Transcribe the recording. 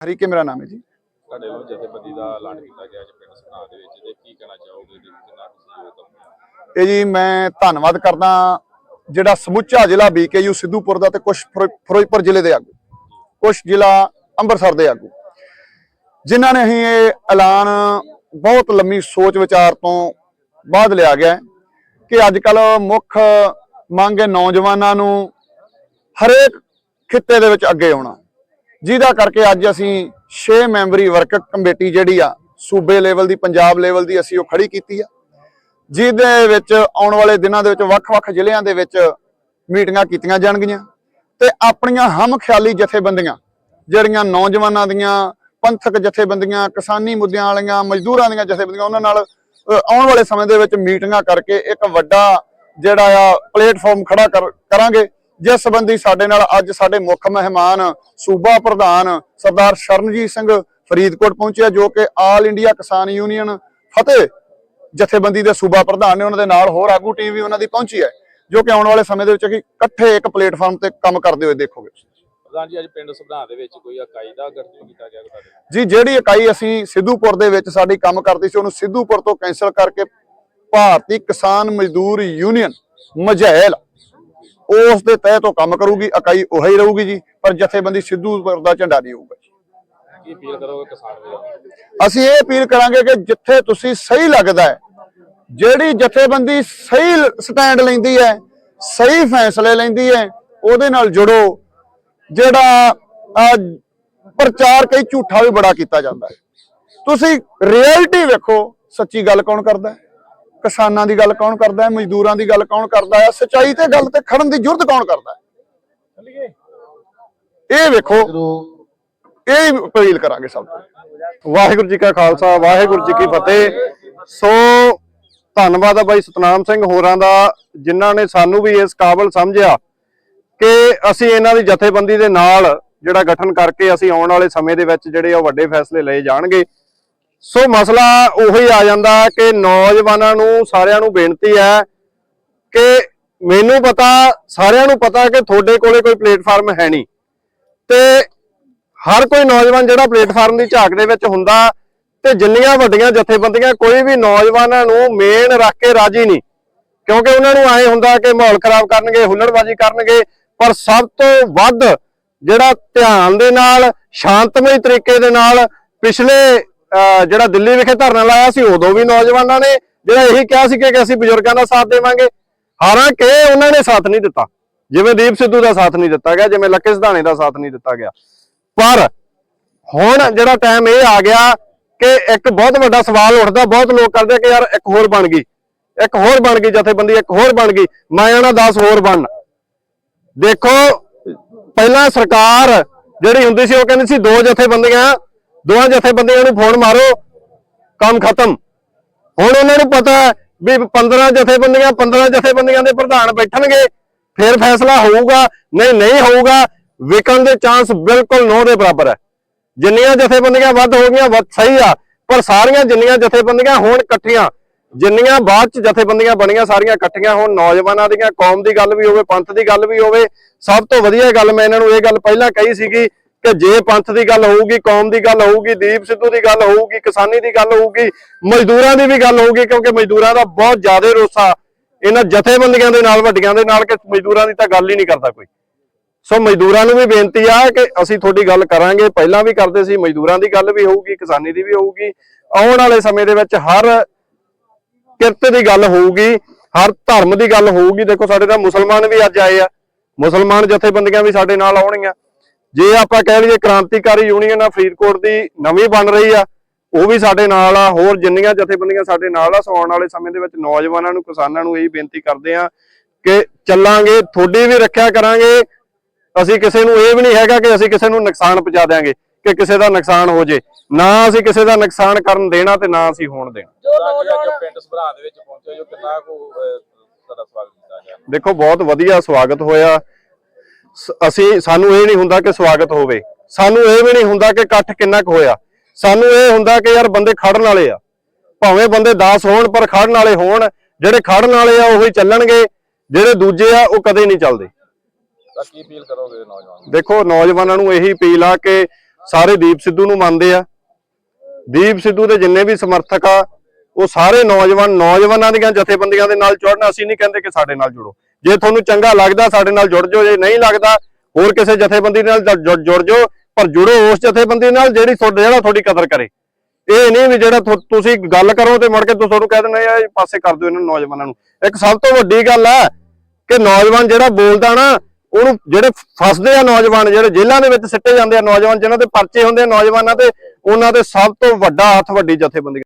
ਹਰੀਕੇ ਮੇਰਾ ਨਾਮ ਹੈ ਜੀ। ਤੁਹਾਡੇ ਵੱਲੋਂ ਜਥੇਬੰਦੀ ਦਾ ਐਲਾਨ ਕੀਤਾ ਗਿਆ ਅੱਜ ਪਿੰਡ ਸਭਰਾ ਦੇ ਵਿੱਚ ਤੇ ਕੀ ਕਹਿਣਾ ਚਾਹੋਗੇ ਤੇ ਕਿੰਨਾ ਤੁਸੀਂ ਯੋਗ ਇਹ ਜੀ ਮੈਂ ਧੰਨਵਾਦ ਕਰਦਾ ਜਿਹੜਾ ਸਮੁੱਚਾ ਜ਼ਿਲ੍ਹਾ ਬੀਕੇਯੂ ਸਿੱਧੂਪੁਰ ਦਾ ਤੇ ਕੁਝ ਫਿਰੋਜ਼ਪੁਰ ਜ਼ਿਲ੍ਹੇ ਦੇ ਆਗੂ ਕੁਝ ਜ਼ਿਲ੍ਹਾ ਅੰਮ੍ਰਿਤਸਰ ਦੇ ਆਗੂ ਜਿਨ੍ਹਾਂ ਨੇ ਅਸੀਂ ਇਹ ਐਲਾਨ ਬਹੁਤ ਲੰਮੀ ਸੋਚ ਵਿਚਾਰ ਤੋਂ ਬਾਅਦ ਲਿਆ ਗਿਆ ਕਿ ਅੱਜ ਕੱਲ ਮੁੱਖ ਮੰਗ ਹੈ ਨੌਜਵਾਨਾਂ ਨੂੰ ਹਰੇਕ ਖਿੱਤੇ ਦੇ ਵਿੱਚ ਅੱਗੇ ਆਉਣਾ। ਜਿਹਦਾ ਕਰਕੇ ਅੱਜ ਅਸੀਂ 6 ਮੈਂਬਰੀ ਵਰਕ ਕਮੇਟੀ ਜਿਹੜੀ ਆ, ਸੂਬੇ ਲੈਵਲ ਦੀ, ਪੰਜਾਬ ਲੈਵਲ ਦੀ ਅਸੀਂ ਉਹ ਖੜੀ ਕੀਤੀ ਆ। ਜਿਹਦੇ ਵਿੱਚ ਆਉਣ ਵਾਲੇ ਦਿਨਾਂ ਦੇ ਵਿੱਚ ਵੱਖ-ਵੱਖ ਜ਼ਿਲ੍ਹਿਆਂ ਦੇ ਵਿੱਚ ਮੀਟਿੰਗਾਂ ਕੀਤੀਆਂ ਜਾਣਗੀਆਂ ਤੇ ਆਪਣੀਆਂ ਹਮ ਖਿਆਲੀ ਜਥੇਬੰਦੀਆਂ, ਜਿਹੜੀਆਂ ਨੌਜਵਾਨਾਂ ਦੀਆਂ, ਪੰਥਕ ਜਥੇਬੰਦੀਆਂ, ਕਿਸਾਨੀ ਮੁੱਦਿਆਂ ਵਾਲੀਆਂ, ਮਜ਼ਦੂਰਾਂ ਦੀਆਂ ਜਥੇਬੰਦੀਆਂ, ਉਹਨਾਂ ਨਾਲ ਆਉਣ ਵਾਲੇ ਸਮੇਂ ਦੇ ਵਿੱਚ ਮੀਟਿੰਗਾਂ ਕਰਕੇ ਇੱਕ ਵੱਡਾ ਜਿਹੜਾ ਆ ਪਲੇਟਫਾਰਮ ਖੜਾ ਕਰ- ਕਰਾਂਗੇ। ਜਿਸ ਸੰਬੰਧੀ ਸਾਡੇ ਨਾਲ ਅੱਜ ਸਾਡੇ ਮੁੱਖ ਮਹਿਮਾਨ ਸੂਬਾ ਪ੍ਰਧਾਨ ਸਰਦਾਰ ਸ਼ਰਨਜੀਤ ਸਿੰਘ ਫਰੀਦਕੋਟ ਪਹੁੰਚਿਆ ਜੋ ਕਿ ਆਲ ਇੰਡੀਆ ਕਿਸਾਨ ਯੂਨੀਅਨ ਫਤਿਹ ਜਥੇਬੰਦੀ ਦੇ ਸੂਬਾ ਪ੍ਰਧਾਨ ਨੇ ਉਹਨਾਂ ਦੇ ਨਾਲ ਹੋਰ ਆਗੂ ਟੀਮ ਵੀ ਉਹਨਾਂ ਦੀ ਪਹੁੰਚੀ ਹੈ ਜੋ ਕਿ ਆਉਣ ਵਾਲੇ ਸਮੇਂ ਦੇ ਵਿੱਚ ਇਕੱਠੇ ਇੱਕ ਪਲੇਟਫਾਰਮ ਤੇ ਕੰਮ ਕਰਦੇ ਹੋਏ ਦੇਖੋਗੇ ਪ੍ਰਧਾਨ ਜੀ ਅੱਜ ਪਿੰਡ ਸਭਰਾ ਦੇ ਵਿੱਚ ਕੋਈ ਇਕਾਈ ਦਾ ਗਠਨ ਕੀਤਾ ਗਿਆ ਤੁਹਾਡੇ? ਜੀ ਜਿਹੜੀ ਇਕਾਈ ਅਸੀਂ ਸਿੱਧੂਪੁਰ ਦੇ ਵਿੱਚ ਸਾਡੀ ਕੰਮ ਕਰਦੀ ਸੀ ਉਹਨੂੰ ਸਿੱਧੂਪੁਰ ਤੋਂ ਕੈਂਸਲ ਕਰਕੇ ਭਾਰਤੀ ਕਿਸਾਨ ਮਜ਼ਦੂਰ ਯੂਨੀਅਨ ਮਝੈਲ ਉਸ ਦੇ ਤਹਿ ਤੋਂ ਕੰਮ ਕਰੂਗੀ ਇਕਾਈ ਉਹੀ ਰਹੂਗੀ ਜੀ ਪਰ ਜਥੇਬੰਦੀ ਸਿੱਧੂਪੁਰ ਦਾ ਝੰਡਾ ਨਹੀਂ ਹੋਊਗਾ ਜੀ। ਕੀ ਅਪੀਲ ਕਰੋਗੇ ਕਿਸਾਨ ਵੀਰਾਂ ਨੂੰ? ਅਸੀਂ ਇਹ ਅਪੀਲ ਕਰਾਂਗੇ ਕਿ ਜਿੱਥੇ ਤੁਸੀਂ ਸਹੀ ਲੱਗਦਾ ਹੈ ਜਿਹੜੀ ਜਥੇਬੰਦੀ ਸਹੀ ਸਟੈਂਡ ਲੈਂਦੀ ਹੈ ਸਹੀ ਫੈਸਲੇ ਲੈਂਦੀ ਹੈ ਉਹਦੇ ਨਾਲ ਜੁੜੋ ਜਿਹੜਾ ਪ੍ਰਚਾਰ ਕਈ ਝੂਠਾ ਵੀ ਬੜਾ ਕੀਤਾ ਜਾਂਦਾ ਹੈ। ਤੁਸੀਂ ਰਿਐਲਿਟੀ ਵੇਖੋ ਸੱਚੀ ਗੱਲ ਕੌਣ ਕਰਦਾ ਹੈ? ਕਿਸਾਨਾਂ ਦੀ ਗੱਲ ਕੌਣ ਕਰਦਾ ਹੈ, ਮਜ਼ਦੂਰਾਂ ਦੀ ਗੱਲ ਕੌਣ ਕਰਦਾ ਹੈ, ਸਚਾਈ ਤੇ ਗੱਲ ਤੇ ਖੜਨ ਦੀ ਜੁਰਤ ਕੌਣ ਕਰਦਾ ਹੈ? ਇਹ ਵੇਖੋ, ਇਹ ਅਪੀਲ ਕਰਾਂਗੇ ਸਭ ਤੋਂ। ਵਾਹਿਗੁਰੂ ਜੀ ਕਾ ਖਾਲਸਾ, ਵਾਹਿਗੁਰੂ ਜੀ ਕੀ ਫਤਿਹ। ਸੋ, ਧੰਨਵਾਦ ਆ ਬਾਈ ਸਤਨਾਮ ਸਿੰਘ ਹੋਰਾਂ ਦਾ, ਜਿਨ੍ਹਾਂ ਨੇ ਸਾਨੂੰ ਵੀ ਇਸ ਕਾਬਲ ਸਮਝਿਆ ਕਿ ਅਸੀਂ ਇਹਨਾਂ ਦੀ ਜਥੇਬੰਦੀ ਦੇ ਨਾਲ ਜਿਹੜਾ ਗਠਨ ਕਰਕੇ ਅਸੀਂ ਆਉਣ ਵਾਲੇ ਸਮੇਂ ਦੇ ਵਿੱਚ ਜਿਹੜੇ ਆ ਵੱਡੇ ਫੈਸਲੇ ਲਏ ਜਾਣਗੇ। ਸੋ ਮਸਲਾ ਉਹੀ ਆ ਜਾਂਦਾ ਕਿ ਨੌਜਵਾਨਾਂ ਨੂੰ ਸਾਰਿਆਂ ਨੂੰ ਬੇਨਤੀ ਹੈ ਕਿ ਮੈਨੂੰ ਪਤਾ, ਸਾਰਿਆਂ ਨੂੰ ਪਤਾ ਕਿ ਤੁਹਾਡੇ ਕੋਲੇ ਕੋਈ ਪਲੇਟਫਾਰਮ ਹੈ ਨਹੀਂ। ਤੇ ਹਰ ਕੋਈ ਨੌਜਵਾਨ ਜਿਹੜਾ ਪਲੇਟਫਾਰਮ ਦੀ ਝਾਕ ਦੇ ਵਿੱਚ ਹੁੰਦਾ ਤੇ ਜਿੰਨੀਆਂ ਵੱਡੀਆਂ ਜਥੇਬੰਦੀਆਂ ਕੋਈ ਵੀ ਨੌਜਵਾਨਾਂ ਨੂੰ ਮੇਨ ਰੱਖ ਕੇ ਰਾਜੀ ਨਹੀਂ, ਕਿਉਂਕਿ ਉਹਨਾਂ ਨੂੰ ਐ ਹੁੰਦਾ ਕਿ ਮਾਹੌਲ ਖਰਾਬ ਕਰਨਗੇ, ਹੁੱਲੜਬਾਜ਼ੀ ਕਰਨਗੇ, ਪਰ ਸਭ ਤੋਂ ਵੱਧ ਜਿਹੜਾ ਧਿਆਨ ਦੇ ਨਾਲ, ਸ਼ਾਂਤਮਈ ਤਰੀਕੇ ਦੇ ਨਾਲ ਪਿਛਲੇ ਜਿਹੜਾ ਦਿੱਲੀ ਵਿਖੇ ਧਰਨਾ ਲਾਇਆ ਸੀ, ਉਦੋਂ ਵੀ ਨੌਜਵਾਨਾਂ ਨੇ, ਜਿਹੜਾ ਇਹੀ ਕਿਹਾ ਸੀ ਕਿ ਅਸੀਂ ਬਜ਼ੁਰਗਾਂ ਦਾ ਸਾਥ ਦੇਵਾਂਗੇ। ਹਾਲਾਂਕਿ ਉਹਨਾਂ ਨੇ ਸਾਥ ਨਹੀਂ ਦਿੱਤਾ। ਜਿਵੇਂ ਦੀਪ ਸਿੱਧੂ ਦਾ ਸਾਥ ਨਹੀਂ ਦਿੱਤਾ ਗਿਆ, ਜਿਵੇਂ ਲੱਕੇ ਸਿਧਾਣੇ ਦਾ ਸਾਥ ਨਹੀਂ ਦਿੱਤਾ ਗਿਆ। ਪਰ ਹੁਣ ਜਿਹੜਾ ਟਾਈਮ ਇਹ ਆ ਗਿਆ ਕਿ ਇੱਕ ਬਹੁਤ ਵੱਡਾ ਸਵਾਲ ਉੱਠਦਾ, ਬਹੁਤ ਲੋਕ ਕਰਦੇ ਕਿ ਯਾਰ ਇੱਕ ਹੋਰ ਬਣ ਗਈ। ਇੱਕ ਹੋਰ ਬਣ ਗਈ ਜਥੇਬੰਦੀ, ਇੱਕ ਹੋਰ ਬਣ ਗਈ। ਮੈਂ ਇਹਨਾਂ 10 ਹੋਰ ਬਣ। ਦੇਖੋ, ਪਹਿਲਾਂ ਸਰਕਾਰ ਜਿਹੜੀ ਹੁੰਦੀ ਸੀ, ਉਹ ਕਹਿੰਦੀ ਸੀ ਦੋ ਜਥੇਬੰਦੀਆਂ ਦੋਹਾਂ ਜਥੇਬੰਦੀਆਂ ਨੂੰ ਫੋਨ ਮਾਰੋ, ਕੰਮ ਖਤਮ। ਹੁਣ ਉਹਨਾਂ ਨੂੰ ਪਤਾ ਵੀ 15 ਜਥੇਬੰਦੀਆਂ 15 ਜਥੇਬੰਦੀਆਂ ਦੇ ਪ੍ਰਧਾਨ ਬੈਠਣਗੇ, ਫਿਰ ਫੈਸਲਾ ਹੋਊਗਾ, ਨਹੀਂ ਨਹੀਂ ਹੋਊਗਾ, ਵਿਕਣ ਦੇ ਚਾਂਸ ਬਿਲਕੁਲ ਨੋ ਦੇ ਬਰਾਬਰ ਹੈ। ਜਿੰਨੀਆਂ ਜਥੇਬੰਦੀਆਂ ਵੱਧ ਹੋ ਗਈਆਂ, ਵੱਧ ਸਹੀ ਆ, ਪਰ ਸਾਰੀਆਂ ਜਿੰਨੀਆਂ ਜਥੇਬੰਦੀਆਂ ਹੋਣ ਇਕੱਠੀਆਂ, ਜਿੰਨੀਆਂ ਬਾਅਦ ਚ ਜਥੇਬੰਦੀਆਂ ਬਣੀਆਂ, ਸਾਰੀਆਂ ਇਕੱਠੀਆਂ ਹੋਣ, ਨੌਜਵਾਨਾਂ ਦੀਆਂ, ਕੌਮ ਦੀ ਗੱਲ ਵੀ ਹੋਵੇ, ਪੰਥ ਦੀ ਗੱਲ ਵੀ ਹੋਵੇ, ਸਭ ਤੋਂ ਵਧੀਆ ਗੱਲ ਮੈਂ ਇਹਨਾਂ ਨੂੰ ਇਹ ਗੱਲ ਪਹਿਲਾਂ ਕਹੀ ਸੀਗੀ ਕਿ ਜੇ ਪੰਥ ਦੀ ਗੱਲ ਹੋਊਗੀ, ਕੌਮ ਦੀ ਗੱਲ ਹੋਊਗੀ, ਦੀਪ ਸਿੱਧੂ ਦੀ ਗੱਲ ਹੋਊਗੀ, ਕਿਸਾਨੀ ਦੀ ਗੱਲ ਹੋਊਗੀ, ਮਜ਼ਦੂਰਾਂ ਦੀ ਵੀ ਗੱਲ ਹੋਊਗੀ, ਕਿਉਂਕਿ ਮਜ਼ਦੂਰਾਂ ਦਾ ਬਹੁਤ ਜ਼ਿਆਦਾ ਰੋਸਾ ਇਹਨਾਂ ਜਥੇਬੰਦੀਆਂ ਦੇ ਨਾਲ, ਵੱਡੀਆਂ ਦੇ ਨਾਲ, ਕਿ ਮਜ਼ਦੂਰਾਂ ਦੀ ਤਾਂ ਗੱਲ ਹੀ ਨਹੀਂ ਕਰਦਾ ਕੋਈ। ਸੋ ਮਜ਼ਦੂਰਾਂ ਨੂੰ ਵੀ ਬੇਨਤੀ ਆ ਕਿ ਅਸੀਂ ਤੁਹਾਡੀ ਗੱਲ ਕਰਾਂਗੇ। ਪਹਿਲਾਂ ਵੀ ਕਰਦੇ ਸੀ, ਮਜ਼ਦੂਰਾਂ ਦੀ ਗੱਲ ਵੀ ਹੋਊਗੀ, ਕਿਸਾਨੀ ਦੀ ਵੀ ਹੋਊਗੀ। ਆਉਣ ਵਾਲੇ ਸਮੇਂ ਦੇ ਵਿੱਚ ਹਰ ਕਿਰਤ ਦੀ ਗੱਲ ਹੋਊਗੀ, ਹਰ ਧਰਮ ਦੀ ਗੱਲ ਹੋਊਗੀ। ਦੇਖੋ, ਸਾਡੇ ਤਾਂ ਮੁਸਲਮਾਨ ਵੀ ਅੱਜ ਆਏ ਆ। ਮੁਸਲਮਾਨ ਜਥੇਬੰਦੀਆਂ ਵੀ ਸਾਡੇ ਨਾਲ ਆਉਣਗੀਆਂ। ਜੇ ਆਪਾਂ ਕਹਿ ਲਈਏ ਕ੍ਰਾਂਤੀਕਾਰੀ ਯੂਨੀਅਨ ਆ ਫਰੀਦਕੋਟ ਦੀ ਨਵੀਂ ਬਣ ਰਹੀ ਆ ਉਹ ਵੀ ਸਾਡੇ ਨਾਲ ਆ ਹੋਰ ਜਿੰਨੀਆਂ ਜਥੇਬੰਦੀਆਂ ਸਾਡੇ ਨਾਲ ਆ ਸੋ ਆਉਣ ਵਾਲੇ ਸਮੇਂ ਦੇ ਵਿੱਚ ਨੌਜਵਾਨਾਂ ਨੂੰ ਕਿਸਾਨਾਂ ਨੂੰ ਇਹੀ ਬੇਨਤੀ ਕਰਦੇ ਆ ਕਿ ਚੱਲਾਂਗੇ ਤੁਹਾਡੀ ਵੀ ਰੱਖਿਆ ਕਰਾਂਗੇ ਅਸੀਂ ਕਿਸੇ ਨੂੰ ਇਹ ਵੀ ਨਹੀਂ ਹੈਗਾ ਕਿ ਅਸੀਂ ਕਿਸੇ ਨੂੰ ਨੁਕਸਾਨ ਪਹੁੰਚਾ ਦਿਆਂਗੇ ਕਿ ਕਿਸੇ ਦਾ ਨੁਕਸਾਨ ਹੋ ਜੇ। ਨਾ ਅਸੀਂ ਕਿਸੇ ਦਾ ਨੁਕਸਾਨ ਕਰਨ ਦੇਣਾ ਤੇ ਨਾ ਅਸੀਂ ਹੋਣ ਦੇਣਾ। ਪ੍ਰਧਾਨ ਜੀ ਅੱਜ ਪਿੰਡ ਸਭਰਾ ਦੇ ਵਿੱਚ ਪਹੁੰਚੇ ਜੋ ਕਿੰਨਾ ਕੁ ਅਹ, ਤੁਹਾਡਾ ਸਵਾਗਤ ਕੀਤਾ ਗਿਆ। ਦੇਖੋ ਬਹੁਤ ਵਧੀਆ ਸਵਾਗਤ ਹੋਇਆ। ਅਸੀਂ ਸਾਨੂੰ ਇਹ ਨਹੀਂ ਹੁੰਦਾ ਕਿ ਸਵਾਗਤ ਹੋਵੇ। ਸਾਨੂੰ ਇਹ ਵੀ ਨਹੀਂ ਹੁੰਦਾ ਕਿ ਇਕੱਠ ਕਿੰਨਾ ਕੁ ਹੋਇਆ। ਸਾਨੂੰ ਇਹ ਹੁੰਦਾ ਕਿ ਯਾਰ ਬੰਦੇ ਖੜਨ ਵਾਲੇ ਆ। ਭਾਵੇਂ ਬੰਦੇ 10 ਹੋਣ ਪਰ ਖੜਨ ਵਾਲੇ ਹੋਣ। ਜਿਹੜੇ ਖੜਨ ਵਾਲੇ ਆ ਉਹੀ ਚੱਲਣਗੇ। ਜਿਹੜੇ ਦੂਜੇ ਆ ਉਹ ਕਦੇ ਨਹੀਂ ਚੱਲਦੇ। ਤਾਂ ਕੀ ਅਪੀਲ ਕਰੋਗੇ ਨੌਜਵਾਨ ਨੂੰ? ਦੇਖੋ ਨੌਜਵਾਨਾਂ ਨੂੰ ਇਹੀ ਅਪੀਲ ਆ ਕਿ ਸਾਰੇ ਦੀਪ ਸਿੱਧੂ ਨੂੰ ਮੰਨਦੇ ਆ। ਦੀਪ ਸਿੱਧੂ ਦੇ ਜਿੰਨੇ ਵੀ ਸਮਰਥਕ ਆ ਉਹ ਸਾਰੇ ਨੌਜਵਾਨ ਨੌਜਵਾਨਾਂ ਦੀਆਂ ਜਥੇਬੰਦੀਆਂ ਦੇ ਨਾਲ ਜੁੜਨ। ਅਸੀਂ ਨਹੀਂ ਕਹਿੰਦੇ ਕਿ ਸਾਡੇ ਨਾਲ ਜੁੜੋ। ਜੇ ਤੁਹਾਨੂੰ ਚੰਗਾ ਲੱਗਦਾ, ਸਾਡੇ ਨਾਲ ਜੁੜ ਜਾਓ, ਜੇ ਨਹੀਂ ਲੱਗਦਾ, ਹੋਰ ਕਿਸੇ ਜਥੇਬੰਦੀ ਨਾਲ ਜੁੜ ਜਾਓ, ਪਰ ਜੁੜੋ ਉਸ ਜਥੇਬੰਦੀ ਨਾਲ ਜਿਹੜੀ ਤੁਹਾਡੇ, ਜਿਹੜਾ ਤੁਹਾਡੀ ਕਦਰ ਕਰੇ। ਇਹ ਨਹੀਂ ਵੀ ਜਿਹੜਾ ਤੁਸੀਂ ਗੱਲ ਕਰੋ ਤੇ ਮੁੜ ਕੇ ਤੁਸੀਂ ਤੁਹਾਨੂੰ ਕਹਿ ਦਿੰਦੇ ਆ ਪਾਸੇ ਕਰ ਦਿਓ ਇਹਨਾਂ ਨੌਜਵਾਨਾਂ ਨੂੰ। ਇੱਕ ਸਭ ਤੋਂ ਵੱਡੀ ਗੱਲ ਹੈ ਕਿ ਨੌਜਵਾਨ ਜਿਹੜਾ ਬੋਲਦਾ ਨਾ, ਉਹਨੂੰ ਜਿਹੜੇ ਫਸਦੇ ਆ ਨੌਜਵਾਨ, ਜਿਹੜੇ ਜੇਲ੍ਹਾਂ ਦੇ ਵਿੱਚ ਸਿੱਟੇ ਜਾਂਦੇ ਆ ਨੌਜਵਾਨ, ਜਿਨ੍ਹਾਂ ਦੇ ਪਰਚੇ ਹੁੰਦੇ ਆ ਨੌਜਵਾਨਾਂ ਤੇ ਉਹਨਾਂ ਦੇ ਸਭ ਤੋਂ ਵੱਡਾ ਹੱਥ ਵੱਡੀ ਜਥੇਬੰਦੀ